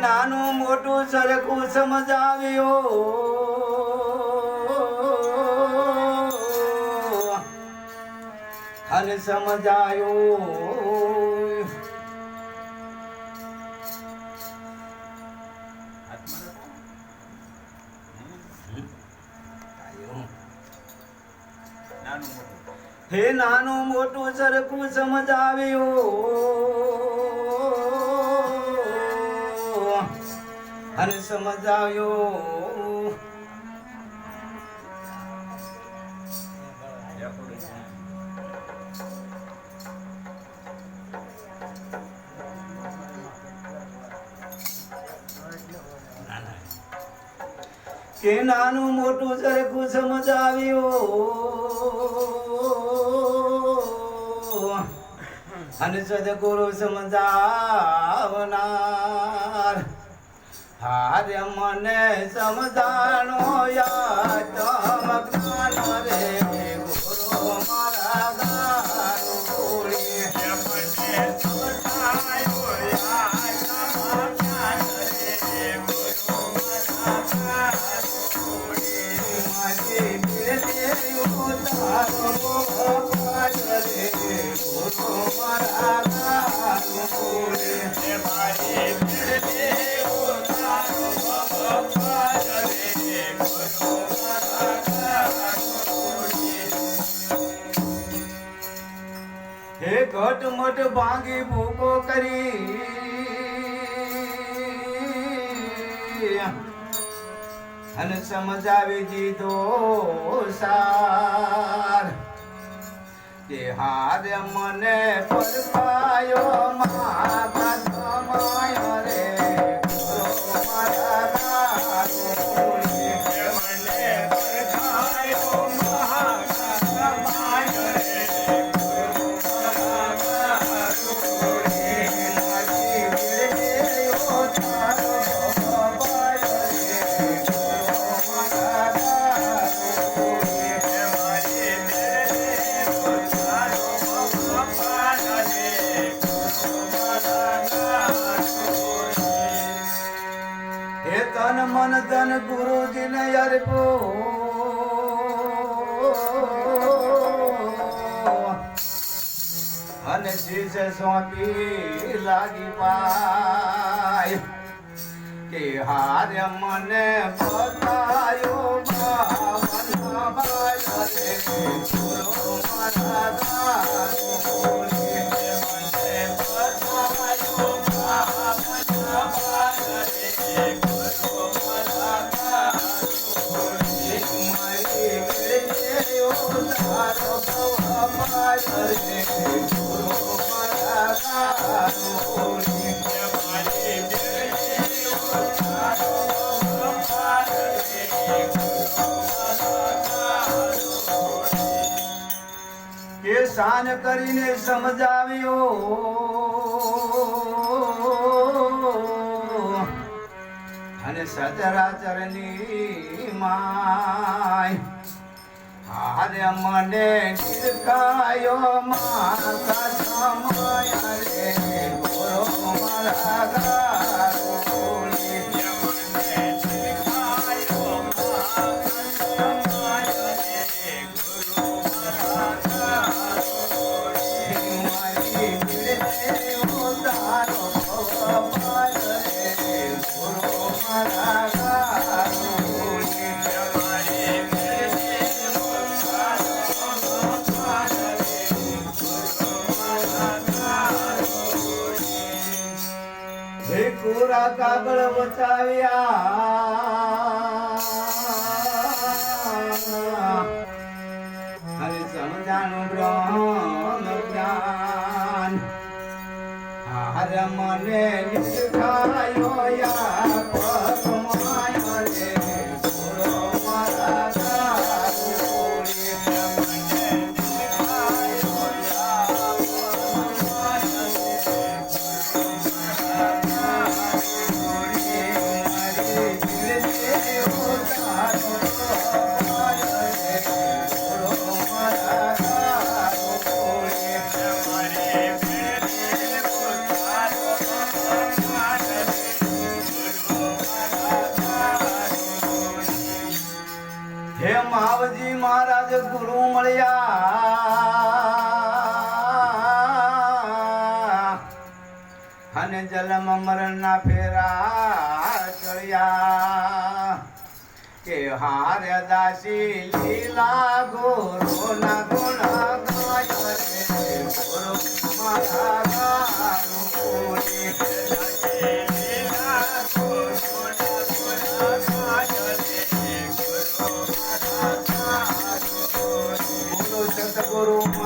નાનું મોટું સરખું સમજાવ્યો. અને સમજાયો. હે નાનું મોટું સરખું સમજાવ્યો. અને સમજાવ્યો. કે નાનું મોટું સરખું સમજાવ્યું. અને સદગુરુ સમજાવનાર. હારે મને સમજાણો યા ચમકનાર રે, ગુરુ મારા. મટ ભાંગી ભૂકો કરી. અને સમજાવી દીધો સાર. કે હારે મને પરપાયો માતા ધન ગુરુજીને અર્પો. અને શીશ સોંપી લાગી પાય. કે હારે મને બતાયો બાવન બાય મારા શાન કરીને સમજાવ્યો. અને સચરાચરની માય હારે મને નિરખાયો માતા સમય રે. કાગળ બચાવ્યા હે માવજી મહારાજ, ગુરુ મળ્યા. અને જલમ મરણના ફેરા ચડ્યા. કે હારે દાસી લીલા ગોરો ના ગુણ ગાય રે ગુરુ મારા